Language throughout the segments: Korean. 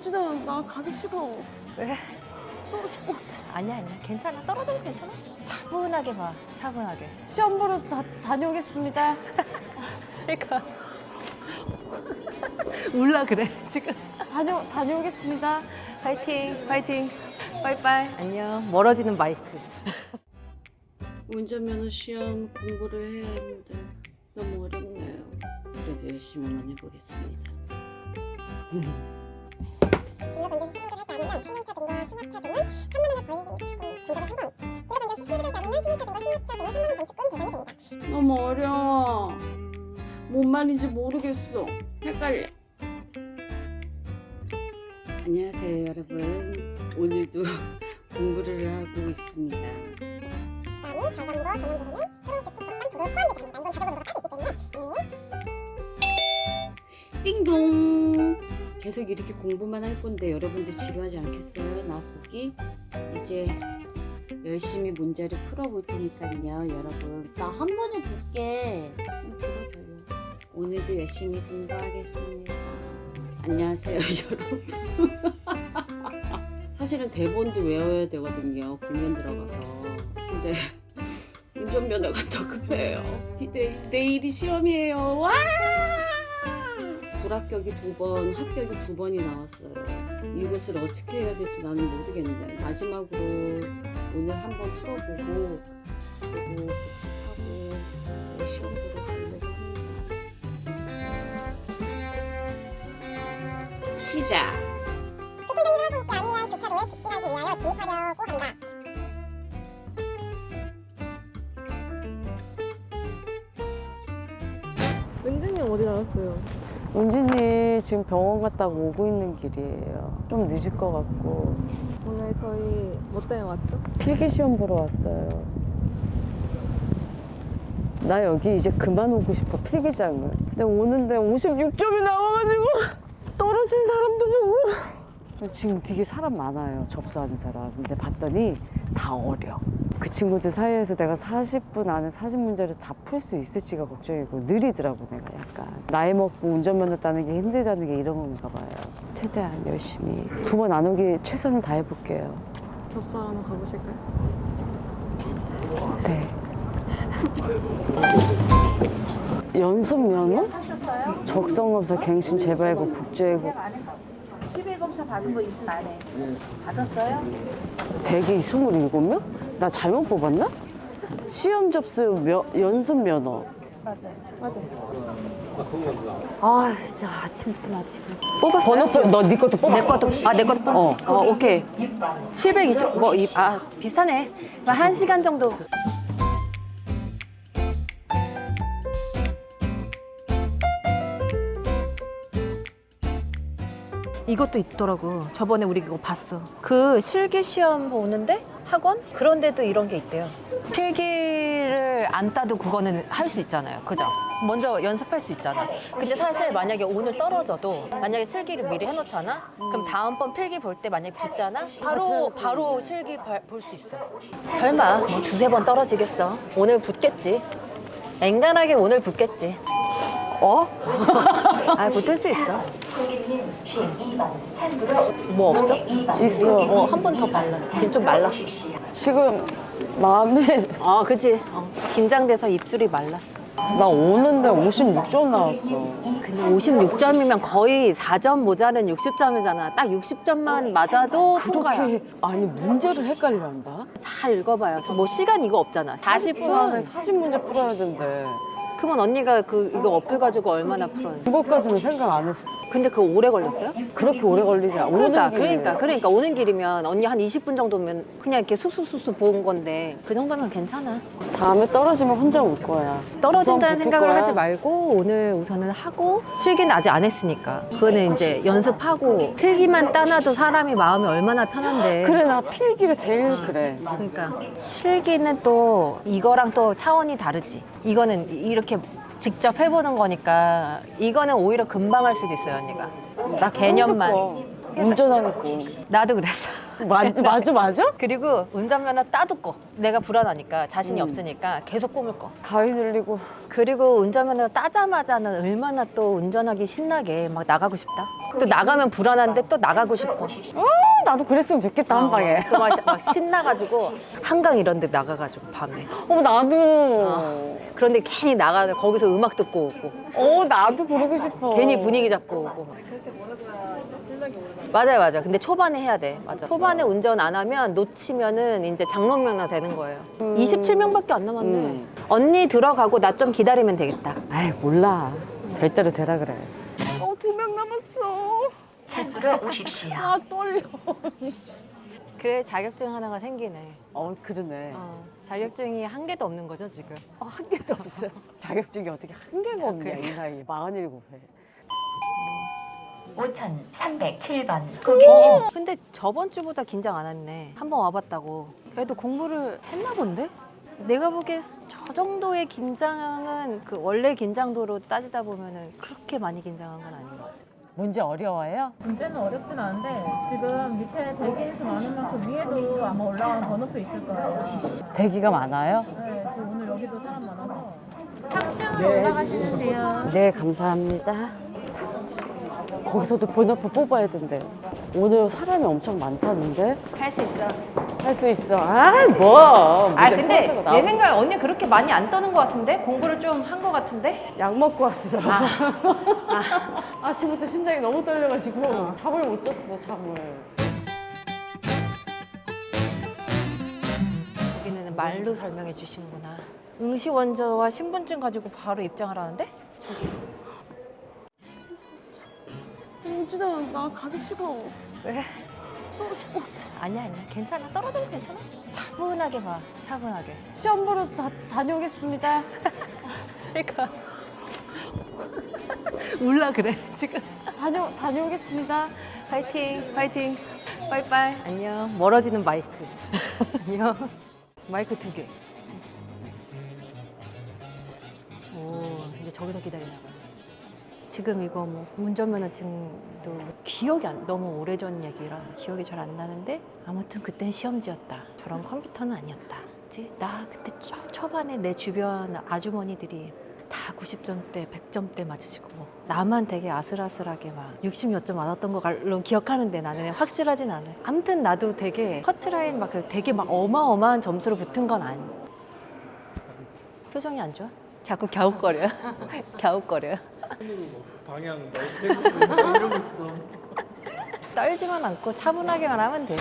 우진아 나 가기 싫어. 왜? 떨어질 것 같아. 아니야 아니야 괜찮아 떨어져도 괜찮아 차분하게 봐 차분하게 시험 보러 다, 다녀오겠습니다. 그러니까 울라 그래 지금 다녀 다녀오겠습니다. 파이팅 파이팅 빠이빠이 안녕 멀어지는 마이크 운전면허 시험 공부를 해야 하는데 너무 어렵네요. 그래도 열심히만 해보겠습니다. 진로 변경 시험을 하지 않으면 승용차 등과 승합차 등은 3만 원의 벌금 정도가 3번. 진로 변경 시험을 하지 않으면 승용차 등과 승합차 등은 3만 원 벌칙금 대상이 된다. 너무 어려워. 뭔 말인지 모르겠어. 헷갈려. 안녕하세요, 여러분. 오늘도 공부를 하고 있습니다. 그다음에 자전거 전용 부분은 도로교통법상 도로에 포함되지 않는다. 이건 자전거 도로가 따로 있기 때문에 네. 띵동. 계속 이렇게 공부만 할 건데 여러분들 지루하지 않겠어요? 나 보기 이제 열심히 문제를 풀어볼 테니까요, 여러분. 나 한 번에 볼게. 좀 들어줘요. 오늘도 열심히 공부하겠습니다. 안녕하세요, 여러분. 사실은 대본도 외워야 되거든요. 공연 들어가서. 근데 운전면허가 더 급해요. 내, 내일이 시험이에요. 와! 불합격이 두 번, 합격이 두 번이 나왔어요. 이것을 어떻게 해야 될지 나는 모르겠는데 마지막으로 오늘 한번 풀어보고 그리고 복습하고 내 시험 보러 가려고 합니다. 시작! 은진님 어디 나갔어요? 은진이 지금 병원 갔다가 오고 있는 길이에요. 좀 늦을 것 같고. 오늘 저희 뭐 때문에 왔죠? 필기 시험 보러 왔어요. 나 여기 이제 그만 오고 싶어, 필기장을. 근데 오는데 56점이 나와가지고 떨어진 사람도 보고. 지금 되게 사람 많아요, 접수하는 사람. 근데 봤더니 다 어려. 그 친구들 사이에서 내가 40분 안에 40문제를 다 풀 수 있을지가 걱정이고 느리더라고 내가 약간 나이 먹고 운전면허 따는 게 힘들다는 게 이런 건가 봐요 최대한 열심히 두 번 안 오기 최선을 다해볼게요 접수하러 한번 가보실까요? 네 연속 면허? 적성검사 갱신 재발급 국제고 11검사 받은 거 있으면 안 해. 받았어요? 대기 27명? 나 잘못 뽑았나? 시험 접수 며, 연속 면허. 아 진짜 아침부터 나 지금. 번호표 너네 것도 뽑았어? 내 것도 아내 것도 어. 어, 오케이. 720 뭐 아 비슷하네. 한 시간 정도 이것도 있더라고. 저번에 우리 이거 봤어. 그 실기 시험 보는데 학원? 그런 데도 이런 게 있대요. 필기를 안 따도 그거는 할 수 있잖아요. 그죠? 먼저 연습할 수 있잖아. 근데 사실 만약에 오늘 떨어져도 만약에 실기를 미리 해놓잖아? 그럼 다음번 필기 볼 때 만약에 붙잖아? 바로 바로 실기 볼 수 있어. 설마 뭐 두세 번 떨어지겠어? 오늘 붙겠지? 앵간하게 오늘 붙겠지 어? 아 붙을 수 있어 뭐 없어? 있어 어, 한 번 더 발라. 지금 좀 말라. 지금 마음에 아, 그치. 어, 긴장돼서 입술이 말랐어. 나 오는데 56점 나왔어 근데 56점이면 거의 4점 모자른 60점이잖아. 딱 60점만 맞아도 통과야. 그렇게 아니 문제를 헷갈려 한다? 잘 읽어봐요. 저 뭐 시간 이거 없잖아. 40분 안에 40분. 40문제 풀어야 된대 그러면 언니가 그 이거 어플 가지고 얼마나 풀었는데? 그것까지는 생각 안 했어 근데 그거 오래 걸렸어요? 그렇게 오래 걸리지 않아 그러니까. 그러니까, 그러니까 오는 길이면 언니 한 20분 정도면 그냥 이렇게 쑥쑥쑥쑥 본 건데 그 정도면 괜찮아. 다음에 떨어지면 혼자 올 거야 떨어진다는 우선 붙을 생각을 거야. 하지 말고 오늘 우선은 하고 실기는 아직 안 했으니까 그거는 이제 연습하고 필기만 따놔도 사람이 마음이 얼마나 편한데 그래 나 필기가 제일 그래 그러니까 실기는 또 이거랑 또 차원이 다르지 이거는 이렇게 직접 해보는 거니까 이거는 오히려 금방 할 수도 있어요 언니가. 나 개념만. 운전하니까. 나도 그랬어 맞, 맞아 맞아? 그리고 운전면허 따도 꺼. 내가 불안하니까 자신이 음. 없으니까 계속 꿈을 꿔. 가위 눌리고 그리고 운전면허 따자마자는 얼마나 또 운전하기 신나게 막 나가고 싶다. 또 나가면 불안한데 또 나가고 싶어. 나도 그랬으면 좋겠다 한 방에 또 막, 막 신나가지고 한강 이런 데 나가가지고 밤에. 어머 나도 아. 그런데 괜히 나가 거기서 음악 듣고 오고 어 나도 그러고 싶어 괜히 분위기 잡고 오고. 그렇게 모르고야 실력이 오르다. 맞아요, 맞아요. 근데 초반에 해야 돼. 맞아. 초반 에 운전 안 하면 놓치면은 이제 장롱면허 되는 거예요. 27명밖에 안 남았네. 음. 언니 들어가고 나 좀 기다리면 되겠다. 아이 몰라 될 대로 되라 그래 어 두 명 남았어 산불을 오십시오. 아 떨려 그래 자격증 하나가 생기네. 어 그러네 어, 자격증이 한 개도 없는 거죠 지금. 어, 한 개도 없어 자격증이 어떻게 한 개가 없냐 그래. 이 나이에 47회 5307번 고객님 근데 저번 주보다 긴장 안 했네. 한번 와봤다고. 그래도 공부를 했나 본데? 내가 보기에 저 정도의 긴장은 그 원래 긴장도로 따지다 보면은 그렇게 많이 긴장한 건 아닌 것 같아. 문제 어려워요? 문제는 어렵진 않은데 지금 밑에 대기수 많은 만큼 위에도 아마 올라가는 번호표 있을 거예요. 대기가 많아요? 네, 지금 오늘 여기도 사람 많아서. 상층으로 올라가시면 돼요. 네 감사합니다 거기서도 번호표 뽑아야 된대요 오늘 사람이 엄청 많다는데 할 수 있어. 할 수 있어 아뭐 아 근데 내 생각에 언니 그렇게 많이 안 떠는 것 같은데? 공부를 좀 한 것 같은데? 약 먹고 왔어. 아. 침부터 심장이 너무 떨려가지고 잠을 못 잤어, 잠을. 여기는 말로 설명해 주시는구나. 응시 원서와 신분증 가지고 바로 입장을 하는데? 우진아, 나 가기 싫어. 왜? 아니야 아니야. 괜찮아. 떨어져도 괜찮아. 차분하게 봐. 차분하게. 시험 보러 다, 다녀오겠습니다. 그러니까. 울라 그래 지금. 다녀, 다녀오겠습니다. 파이팅 파이팅. 빠이빠이. 안녕. 멀어지는 마이크. 안녕. 마이크 두개오 이제 저기서 기다리나 봐 지금 이거 뭐 운전면허증도 기억이 안 너무 오래전 얘기라 기억이 잘 안 나는데 아무튼 그땐 시험지였다 저런 컴퓨터는 아니었다? 나 그때 초, 초반에 내 주변 아주머니들이 다 90점대, 100점대 맞으시고 나만 되게 아슬아슬하게 막 60몇 점 맞았던 걸로 기억하는데 나는 확실하진 않아요. 아무튼 나도 되게 커트라인 막 되게 막 어마어마한 점수로 붙은 건 아니. 표정이 안 좋아? 자꾸 갸웃거려. 갸웃거려. 방향 막 이러고 있어. 떨지만 않고 차분하게만 하면 돼.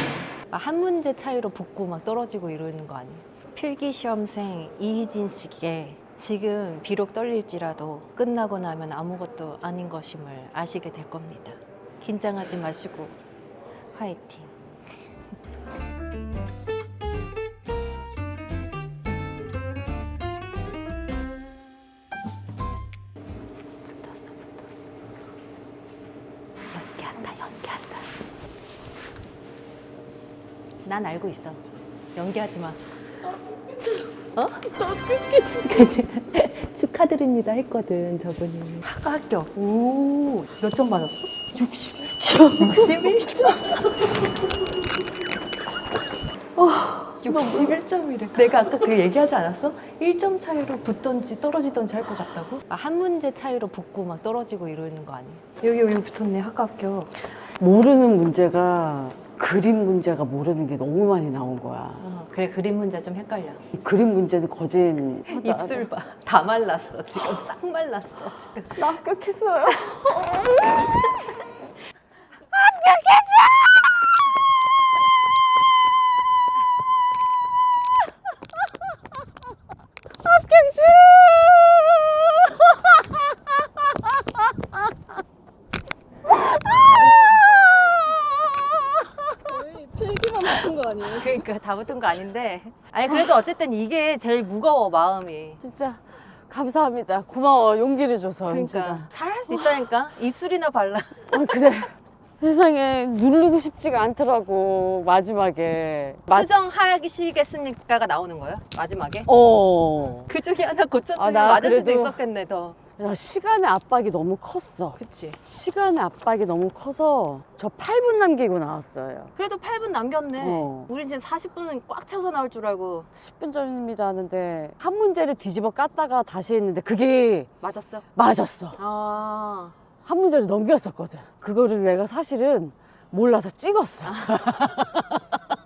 아, 한 문제 차이로 붙고 막 떨어지고 이러는 거 아니야. 필기 시험생 이희진 씨께 지금 비록 떨릴지라도 끝나고 나면 아무것도 아닌 것임을 아시게 될 겁니다. 긴장하지 마시고 화이팅. 난 알고 있어. 연기하지 마. 어? 그치? 축하드립니다 했거든 저분이 사과 합격 오 몇 점 받았어? 61점 61점 어, 61점이래 내가 아까 그 얘기하지 않았어? 1점 차이로 붙던지 떨어지던지 할 것 같다고? 아, 한 문제 차이로 붙고 막 떨어지고 이러는 거 아니야? 여기 여기 붙었네 학과 합격 모르는 문제가 그림 문제가 모르는 게 너무 많이 나온 거야. 어, 그래 그림 문제 좀 헷갈려 이 그림 문제는 거진. 입술 봐. 다 말랐어. 지금 싹 말랐어. 지금. 나 합격했어요. 저희 필기만 붙은 거 아니에요? 그러니까 다 붙은 거 아닌데. 아니 그래도 어쨌든 이게 제일 무거워 마음이. 진짜 감사합니다. 고마워. 용기를 줘서. 그러니까 은지가. 잘할 수 있다니까. 입술이나 발라. 아, 그래. 세상에 누르고 싶지가 않더라고. 마지막에. 마- 수정하시겠습니까가 나오는 거예요? 마지막에? 어. 그 중에 하나 고쳤으면 아, 나 맞을 수도 그래도- 있었겠네 더. 야, 시간의 압박이 너무 컸어. 그치. 시간의 압박이 너무 커서 저 8분 남기고 나왔어요. 그래도 8분 남겼네. 어. 우린 지금 40분은 꽉 채워서 나올 줄 알고 10분 전입니다 하는데 한 문제를 뒤집어 깠다가 다시 했는데 그게 맞았어. 맞았어. 아. 한 문제를 넘겼었거든. 그거를 내가 사실은 몰라서 찍었어.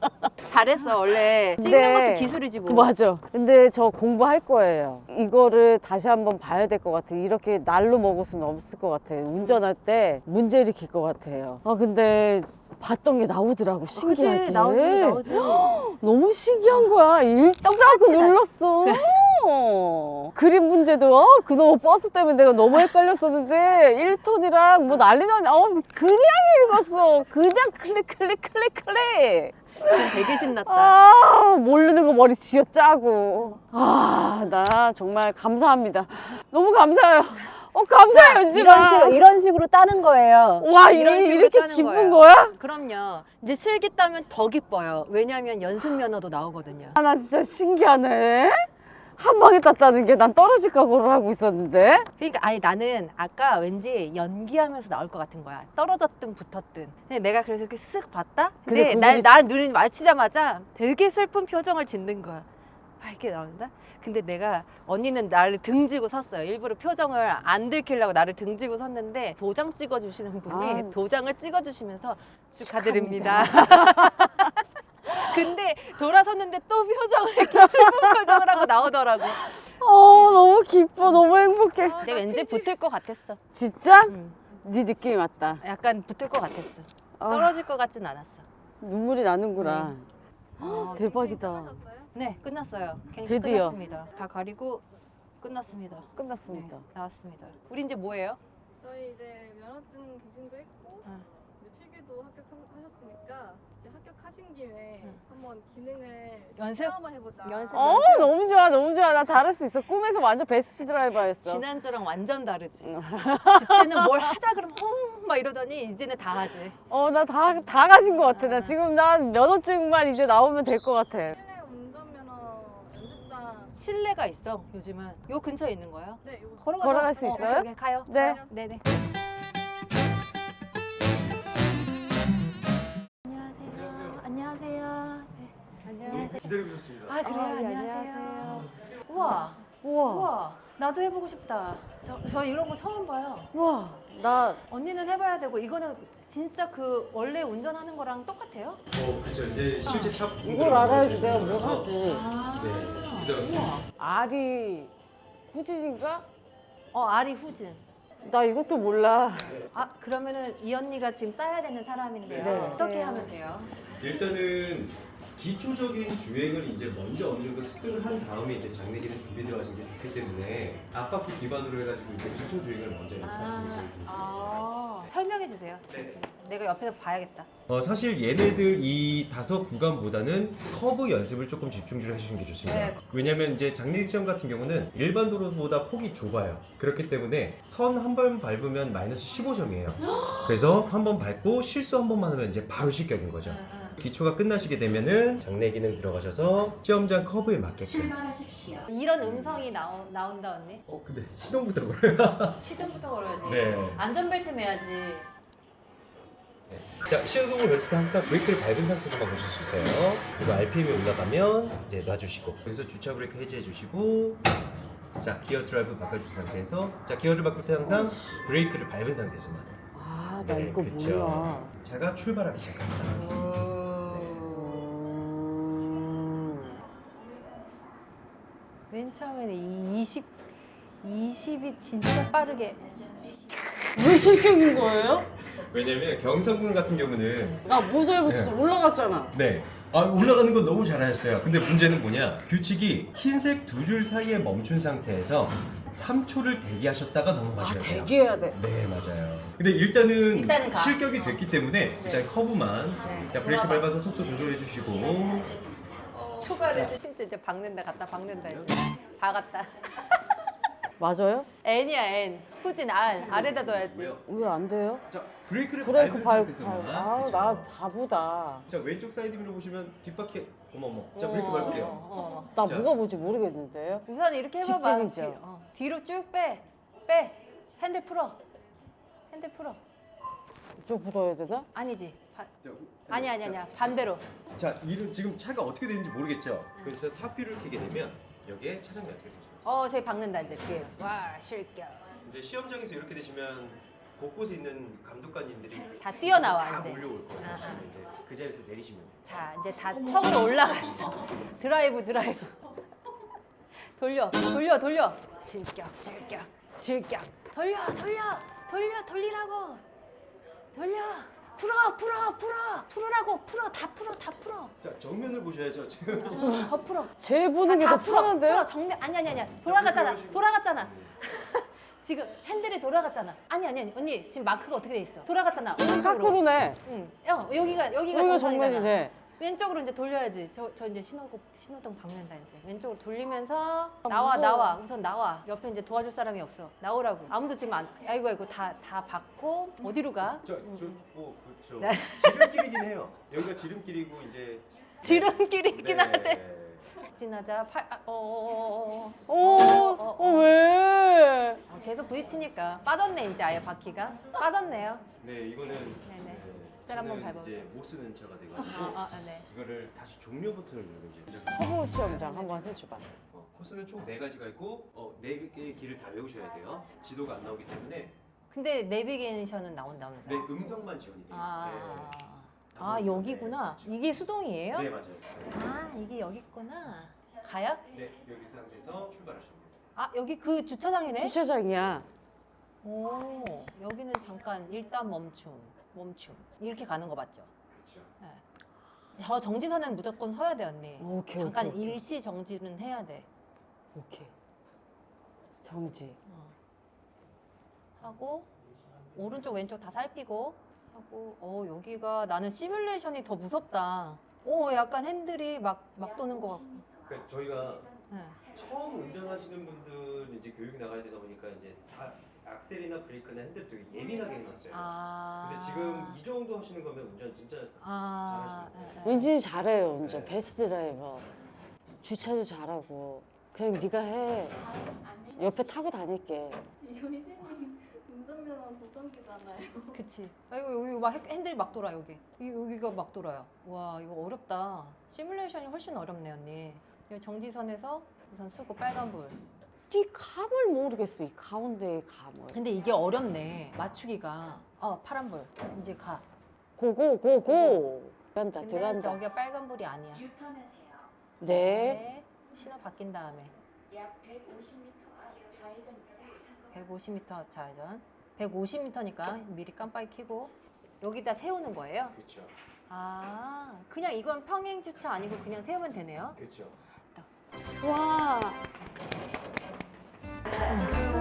잘했어 원래 찍는 것도 기술이지 뭐. 그 맞아. 근데 저 공부할 거예요. 이거를 다시 한번 봐야 될 것 같아. 이렇게 날로 먹을 수는 없을 것 같아. 운전할 때 문제 일으킬 것 같아요. 아 근데 봤던 게 나오더라고 신기하게. 그치 나오지 나오지. 너무 신기한 거야. 읽자고 나- 눌렀어. 그림 문제도 어, 그놈의 버스 때문에 내가 너무 헷갈렸었는데 1톤이랑 뭐 난리 나네. 어, 그냥 읽었어. 그냥 클릭 클릭 클릭 클릭. 되게 신났다. 아, 모르는 거 머리 쥐어 짜고. 아, 나 정말 감사합니다. 너무 감사해요. 어, 감사해요, 이런 은지마. 식으로 이런 식으로 따는 거예요. 와, 이런 이런 식으로 이렇게 짜는 기쁜 거예요. 거야? 그럼요. 이제 실기 따면 더 기뻐요. 왜냐하면 연습 면허도 나오거든요. 아, 나 진짜 신기하네. 한 방에 땄다는 게 난 떨어질 각오를 하고 있었는데. 그러니까 아니 나는 아까 왠지 연기하면서 나올 것 같은 거야. 떨어졌든 붙었든. 근데 내가 그래서 이렇게 쓱 봤다. 근데 근데 날, 그분이- 날 눈이 마주치자마자 되게 슬픈 표정을 짓는 거야. 밝게 나온다. 근데 내가 언니는 나를 등지고 섰어요. 일부러 표정을 안 들키려고 나를 등지고 섰는데 도장 찍어주시는 분이 아, 도장을 찍어주시면서 축하드립니다. 근데 돌아섰는데 또 표정을 슬픈 표정을 하고 나오더라고. 어, 너무 기뻐. 너무 행복해. 근데 왠지 붙을 것 같았어. 진짜? 응. 네 느낌이 맞다. 약간 붙을 것 같았어. 아, 떨어질 것 같진 않았어. 눈물이 나는구나. 아, 대박이다. 네, 끝났어요. 갱신 드디어. 끝났습니다. 다 가리고 끝났습니다. 끝났습니다. 네, 나왔습니다. 우리 이제 뭐예요? 저희 이제 면허증 갱신도 했고 응. 이제 필기도 합격하셨으니까 합격하신 김에 응. 한번 기능을 연습? 체험을 해보자. 연습? 어, 너무 좋아. 너무 좋아. 나 잘할 수 있어. 꿈에서 완전 베스트 드라이버였어. 지난주랑 완전 다르지. 응. 그때는 뭘 하자 그러면 어, 막 이러더니 이제는 다 하지. 어, 나 다, 다 가진 것 같아. 나 지금 난 면허증만 이제 나오면 될 것 같아. 실내 운전면허 연습장 실내가 있어 요즘은. 요 근처에 있는 거예요? 네 걸어가죠. 걸어갈 수 어, 있어요? 오케이, 가요. 네. 네 안녕하세요. 기다려주셨습니다. 아 그래요? 아, 예, 안녕하세요. 우와. 우와. 우와. 나도 해보고 싶다. 저, 저 이런 거 처음 봐요. 우와. 나 언니는 해봐야 되고 이거는 진짜 그 원래 운전하는 거랑 똑같아요? 어, 그쵸. 이제 실제 차 이걸 알아야지 내가 뭘 하지. 아. 네. 그래서 우와. 알이 후진인가? 어 아리 후진. 나 이것도 몰라. 아 그러면은 이 언니가 지금 따야 되는 사람인데요. 네. 어떻게 네. 하면 돼요? 일단은 기초적인 주행을 이제 먼저 어느 정도 습득을 한 다음에 이제 장내기는 준비되어 가신 게 좋기 때문에 앞바퀴 기반으로 해가지고 이제 기초 주행을 먼저 연습하시는 게 제일 좋습니다. 아, 설명해 주세요. 네. 내가 옆에서 봐야겠다. 어, 사실 얘네들 이 다섯 구간보다는 커브 연습을 조금 집중적으로 해주시는 게 좋습니다. 네. 왜냐면 이제 장내기 시험 같은 경우는 일반 도로보다 폭이 좁아요. 그렇기 때문에 선 한 번 밟으면 마이너스 15점이에요. 그래서 한 번 밟고 실수 한 번만 하면 이제 바로 실격인 거죠. 기초가 끝나시게 되면은 장내 기능 들어가셔서 시험장 커브에 맞게끔. 이런 음성이 나오, 나온다 언니. 어 근데 시동부터 걸어요. 시동부터 걸어야지. 네. 안전벨트 매야지. 자 시동을 걸칠 때 항상 브레이크를 밟은 상태에서만 거실 수 있어요. 그리고 RPM이 올라가면 이제 놔주시고 여기서 주차 브레이크 해제해 주시고 자 기어 드라이브 바꿔준 상태에서 자 기어를 바꿀 때 항상 브레이크를 밟은 상태에서만. 아, 나 네, 이거 그쵸. 몰라. 차가 출발하기 시작합니다. 맨 처음에는 이 20, 20이 진짜 빠르게. 왜 실격인 거예요? 왜냐면 경성군 같은 경우는 나 모자이브도 네. 올라갔잖아. 네. 아, 올라가는 건 너무 잘하셨어요. 근데 문제는 뭐냐? 규칙이 흰색 두 줄 사이에 멈춘 상태에서 3초를 대기하셨다가 넘어가셔야 아, 돼요. 대기해야 돼. 네, 맞아요. 근데 일단은, 일단은 가. 실격이 됐기 때문에 일단 커브만 네. 자, 브레이크. 밟아서 속도 조절해 주시고 초과를 진짜 이제 박는다 갔다 박는다 이제. 박았다. 맞아요? N이야 N. 후진 R. 아래다 둬야지. 왜안 돼요? 자, 브레이크를 브레이크 밟은 밟, 상태에서만 밟. 아우, 그렇죠. 나 바보다. 자, 왼쪽 사이드 미러 보시면 뒷바퀴 어머 어머. 자, 브레이크 어, 밟을게요. 어, 어. 나 자. 뭐가 뭔지 모르겠는데요? 우선 이렇게 해봐봐. 직진이죠. 뒤- 어, 뒤로 쭉 빼. 빼. 핸들 풀어. 핸들 풀어. 좀 불어야 되나? 아니지. 바- 아니 아니 아니야. 반대로. 자, 이름 지금 차가 어떻게 되는지 모르겠죠. 그래서 차표를 켜게 되면 여기에 차량이 어떻게 되죠? 어 저기 박는다 이제 뒤에. 와 실격. 이제 시험장에서 이렇게 되시면 곳곳에 있는 감독관님들이 다 뛰어나와, 다 이제. 몰려올 거예요. 아. 그러면 이제 그 자리에서 내리시면 돼요. 자 이제 다 턱으로 올라갔어. 드라이브 드라이브. 돌려 돌려 돌려. 실격 실격 실격. 돌려 돌려 돌려 돌리라고. 돌려. 풀어 풀어 풀어. 풀으라고. 풀어. 다 풀어 다 풀어. 자, 정면을 보셔야죠. 지금. 더 풀어. 제 보는 게다더 풀어. 편한데? 풀어. 정면. 아니 아니 아니. 돌아갔잖아. 돌아갔잖아. 지금 핸들이 돌아갔잖아. 아니 아니 아니. 언니 지금 마크가 어떻게 돼 있어? 돌아갔잖아. 오른쪽으로. 거꾸로네. 응. 어, 여기가 여기가 정면이네. 왼쪽으로 이제 돌려야지. 저, 저 이제 신호고 신호등 박는다 이제. 왼쪽으로 돌리면서 아, 나와. 나와. 우선 나와. 옆에 이제 도와줄 사람이 없어. 나오라고. 아무도 지금 안. 아이고 아이고 다 다 받고 어디로 가? 저, 저, 뭐 그렇죠. 네. 지름길이긴 해요. 여기가 지름길이고 이제 지름길이 있긴 네. 한데. 지나자. 팔. 아, 어, 어, 어, 어, 어, 어, 어, 왜? 어. 계속 부딪히니까 빠졌네 이제 아예 바퀴가 빠졌네요. 네, 이거는. 네, 셀 한번 저는 밟아보세요. 이제 못 쓰는 차가 아, 돼가지고 아, 아, 네. 이거를 다시 종료 버튼을 누르면 이제 초보 시험장 한번 해줘봐. 어, 코스는 총네 가지가 있고 어, 네 개의 길을 다 외우셔야 돼요. 지도가 안 나오기 때문에 근데 내비게이션은 나온다면서요? 네 음성만 지원이 돼요. 아, 네. 아 여기구나. 이게 수동이에요? 네 맞아요. 아 이게 여기 있구나. 가요? 네 여기 상태에서 출발하시면 돼요. 아 여기 그 주차장이네. 주차장이야. 오 여기는 잠깐 일단 멈춤, 멈춤 이렇게 가는 거 맞죠? 그렇죠. 저 정지선은 무조건 서야 돼 언니. 오케이. 잠깐 오케이, 오케이. 일시 정지는 해야 돼. 오케이. 정지. 어. 하고 오른쪽 왼쪽 다 살피고 하고 어 여기가 나는 시뮬레이션이 더 무섭다. 오 약간 핸들이 막 막 도는 거 같고. 그러니까 저희가 네. 처음 운전하시는 분들 이제 교육 나가야 되다 보니까 이제 다 악셀이나 브레이크나 핸들 되게 예민하게 해놨어요. 아. 근데 지금 이 정도 하시는 거면 운전 진짜 아. 잘하시는 네, 거예요. 네. 왠지 잘해요, 운전. 네. 베스트 드라이버. 주차도 잘하고. 그냥 네가 해. 옆에 타고 다닐게. 이거 희진님 운전면허 도전기잖아요. 그치. 아이고 여기 막 핸- 핸들이 막 돌아 여기. 이- 여기가 막 돌아요. 와 이거 어렵다. 시뮬레이션이 훨씬 어렵네 언니. 여기 정지선에서 우선 쓰고 빨간 불. 이 감을 모르겠어, 이 가운데의 감을. 근데 이게 어렵네. 맞추기가. 어 파란불. 이제 가. 고고, 고고. 들어간다, 근데 들어간다. 저기가 빨간불이 아니야. 네. 신호 바뀐 다음에. 약 150m 좌회전. 150m니까 미리 깜빡이 켜고 여기다 세우는 거예요. 그렇죠. 아, 그냥 이건 평행 주차 아니고 그냥 세우면 되네요. 그렇죠. 와.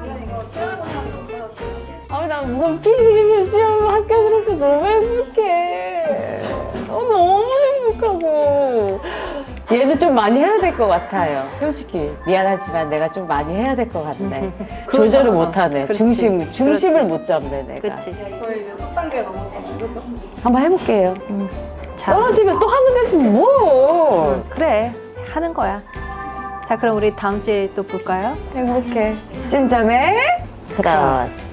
오늘 이거 체험하는 어떠셨어요? 아, 나 무슨 필기 시험 합격을 해서 너무 행복해. 어, 너무 행복하고. 얘는 좀 많이 해야 될 것 같아요. 솔직히 미안하지만 내가 좀 많이 해야 될 것 같네. 조절을 못하네. 그렇지. 중심 중심을 못 잡네 내가. 그치. 저희 이제 첫 단계 넘어가는 거죠? 한번 해볼게요. 자, 떨어지면 또 하면 되지 뭐. 그래. 하는 거야. 자, 그럼 우리 다음 주에 또 볼까요? 행복해. 찐자매 크로스.